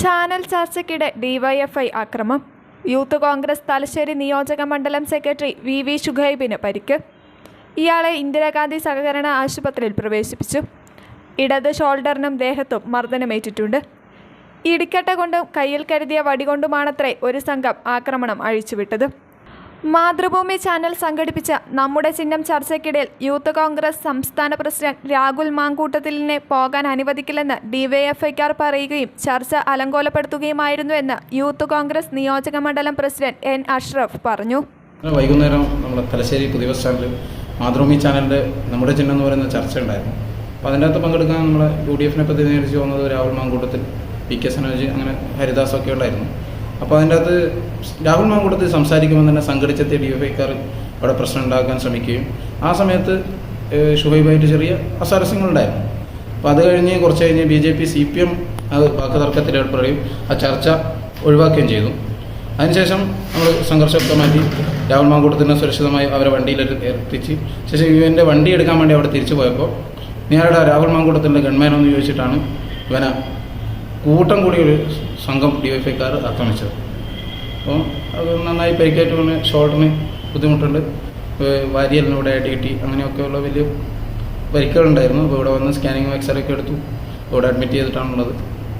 Channel ചർച്ചയ്ക്കിടെ DYFI ആക്രമം യൂത്ത് കോൺഗ്രസ് തലശ്ശേരി നിയോജക മണ്ഡലം സെക്രട്ടറി വി വി ഷുഹൈബിന് പരിക്ക്. ഇയാളെ ഇന്ദിരാഗാന്ധി സഹകരണ ആശുപത്രിയിൽ പ്രവേശിപ്പിച്ചു. ഇടത് ഷോൾഡറിനും ദേഹത്തും മർദ്ദനമേറ്റിട്ടുണ്ട്. ഇടിക്കട്ട കൊണ്ടും കയ്യിൽ കരുതിയ വടികൊണ്ടുമാണത്രേ ഒരു സംഘം ആക്രമണം അഴിച്ചുവിട്ടത്. മാതൃഭൂമി ചാനൽ സംഘടിപ്പിച്ച നമ്മുടെ ചിഹ്നം ചർച്ചയ്ക്കിടയിൽ യൂത്ത് കോൺഗ്രസ് സംസ്ഥാന പ്രസിഡന്റ് രാഹുൽ മാങ്കൂട്ടത്തിലിനെ പോകാൻ അനുവദിക്കില്ലെന്ന് ഡിവൈഎഫ്ഐക്കാർ പറയുകയും ചർച്ച അലങ്കോലപ്പെടുത്തുകയുമായിരുന്നുവെന്ന് യൂത്ത് കോൺഗ്രസ് നിയോജക മണ്ഡലം പ്രസിഡന്റ് എൻ അഷ്റഫ് പറഞ്ഞു. വൈകുന്നേരം നമ്മൾ തലശ്ശേരി പുതിയ സ്റ്റാൻഡിൽ മാതൃഭൂമി ചാനലിന്റെ നമ്മുടെ ചിഹ്നം എന്ന് പറയുന്ന ചർച്ച ഉണ്ടായിരുന്നു. അപ്പോൾ അതിന്റെ അകത്ത് പങ്കെടുക്കാൻ നമ്മൾ യു ഡി എഫിനെ പ്രതിനിധീകരിച്ച് പോകുന്നത് രാഹുൽ മാങ്കൂട്ടത്തിൽ പി കെ സനോജ് അങ്ങനെ ഹരിദാസൊക്കെ ഉണ്ടായിരുന്നു. അപ്പോൾ അതിന്റെ അകത്ത് രാഹുൽ മാങ്കൂട്ടത്തിൽ സംസാരിക്കുമ്പോൾ തന്നെ സംഘടിച്ചെത്തിയ ഡി എഫ് ഐക്കാർ അവിടെ പ്രശ്നം ഉണ്ടാക്കാൻ ശ്രമിക്കുകയും ആ സമയത്ത് ഷുഹൈബായിട്ട് ചെറിയ അസാരസ്യങ്ങളുണ്ടായിരുന്നു. അപ്പോൾ അത് കഴിഞ്ഞ് കുറച്ച് കഴിഞ്ഞ് B J P C P M അത് വാക്ക് തർക്കത്തിൽ ഏർപ്പെടുകയും ആ ചർച്ച ഒഴിവാക്കുകയും ചെയ്തു. അതിനുശേഷം നമ്മൾ സംഘർഷമൊക്കെ മാറ്റി രാഹുൽ മാങ്കൂട്ടത്തിനെ സുരക്ഷിതമായി അവരെ വണ്ടിയിൽ എത്തിച്ച് ശേഷം ഇവന്റെ വണ്ടി എടുക്കാൻ വേണ്ടി അവിടെ തിരിച്ചു പോയപ്പോൾ നേരിടെ രാഹുൽ മാങ്കൂട്ടത്തിന്റെ ഗൺമാനോ എന്ന് ചോദിച്ചിട്ടാണ് ഇവനെ കൂട്ടം കൂടി ഒരു സംഘം ഡി വൈ എഫ്ഐക്കാർ ആക്രമിച്ചത് അപ്പോൾ അത് നന്നായി പരിക്കേറ്റ് പിന്നെ ഷോൾഡറിന് ബുദ്ധിമുട്ടുണ്ട്. വാരിയലിന് ഇവിടെ അടി കിട്ടി അങ്ങനെയൊക്കെയുള്ള വലിയ പരിക്കുകളുണ്ടായിരുന്നു. അപ്പോൾ ഇവിടെ വന്ന് സ്കാനിങ്ങും എക്സ്റേ ഒക്കെ എടുത്തു. ഇവിടെ അഡ്മിറ്റ് ചെയ്തിട്ടാണുള്ളത്.